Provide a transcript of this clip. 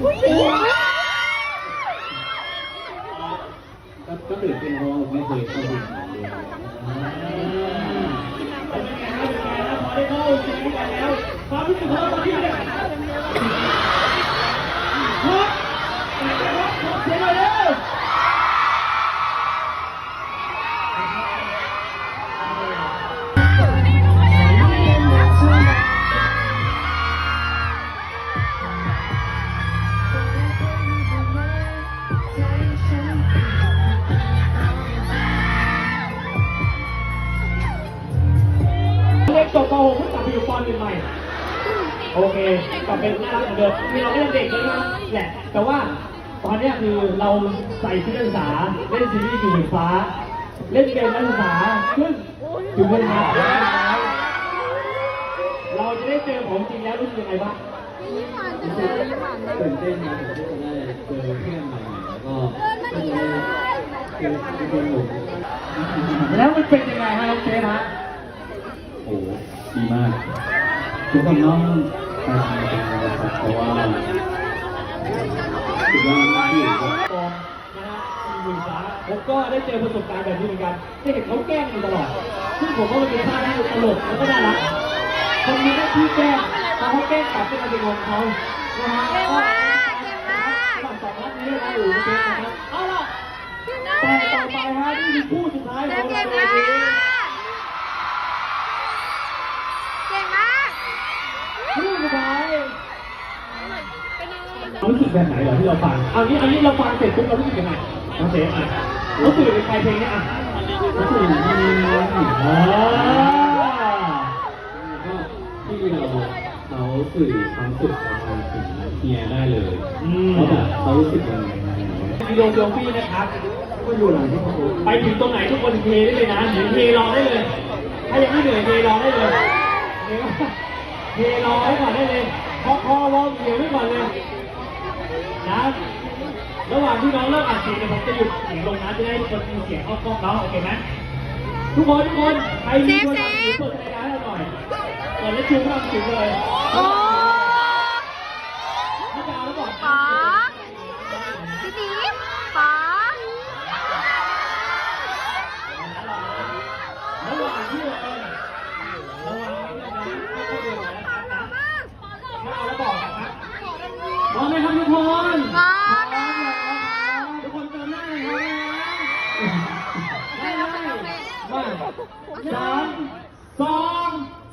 ก็ก็ตื่นเต้นเพราะว่าผมไม่เคยเข้าดูหนังเลยพอได้เข้าจริงกันแล้วความรู้สึกของเราตอนนี้เนี่ย โอเคกลับเป็นน่ารักเหมือนเดิมมีเราก็ยังเด็กเลยนะแหละแต่ว่าตอนเนี้ยคือเราใส่ชุดนักศึกษาเล่นซีรีส์อยู่บนฟ้า เล่นเกมนักศึกษาซึ่งอยู่บนฟ้าเราจะได้เจอของจริงแล้วรู้สึกยังไงบ้างรู้สึกตื่นเต้นนะผมที่จะได้เจอเพื่อนใหม่ๆแล้วก็ก็จะได้เจอเพื่อนหนุ่มแล้วมันเป็นยังไงฮะน้องเจนฮะโอ้โหดีมากทุกคนต้อง ไปทำกันนะครับเพราะว่าสุดยอดมากที่อยู่กับกองนะฮะมีมือฟ้าผมก็ได้เจอประสบการณ์แบบนี้เหมือนกันได้เห็นเขาแกล้งกันตลอด ซึ่งผมว่ามันเป็นท่าที่ตลกแล้วก็น่ารักคนมีหน้าที่แกล้งพอเขาแกล้งกลับก็มาเป็นของเขานะฮะเก่งมากเก่งมากฝั่งสองนัดนี้นะอยู่เกมนะครับเอาล่ะแต่ต่อไปฮะนี่คือคู่สุดท้ายขเก่องงเก่เรางในมาวันนี้ แบบไหนเหรอที่เราฟังเอางี้เอางี้เราฟังเสร็จปุ๊บเรารู้สึกยังไงน้องเซฟอะรู้สึกเป็นใครเพลงเนี้ยอะรู้สึกดีมากอ่าก็ที่เราเขาสื่อความสุขออกมาถึงเฮียได้เลยว่าแบบเขารู้สึกยังไงมีโยงโยงพี่นะครับก็อยู่หลังที่เขาไปถึงตรงไหนทุกคนเทได้เลยนะหรือเทรอได้เลย ถ้ายังไม่เหนื่อยเทรอได้เลยเทรอไว้ก่อนได้เลยเคาะคอวอลเสียงไว้ก่อนเลย นะระหว่างที่น้องเริ่มอัดเสียงเนี่ยผมจะหยุดเสียงลงนะจะได้ทุกคนมีเสียงเข้ากล้องน้องโอเคไหมทุกคนทุกคนใครมีคนทำถือเปิดรายการให้เราหน่อยเปิดแล้วจูงลังเสียงเลย โอ้ ไม่จะเอาแล้วบอก ป๋าพี่ดีป๋า ระหว่างที่เราเออระหว่างที่เราไม่ค่อยเดินนะครับนะถ้าเอาแล้วบอกนะครับพร้อมไหมครับทุกคน ป๋า ทุกคนเติมหน้าหน่อยครับได้เลยมา สามสองสามตรงกลางตรงกลาง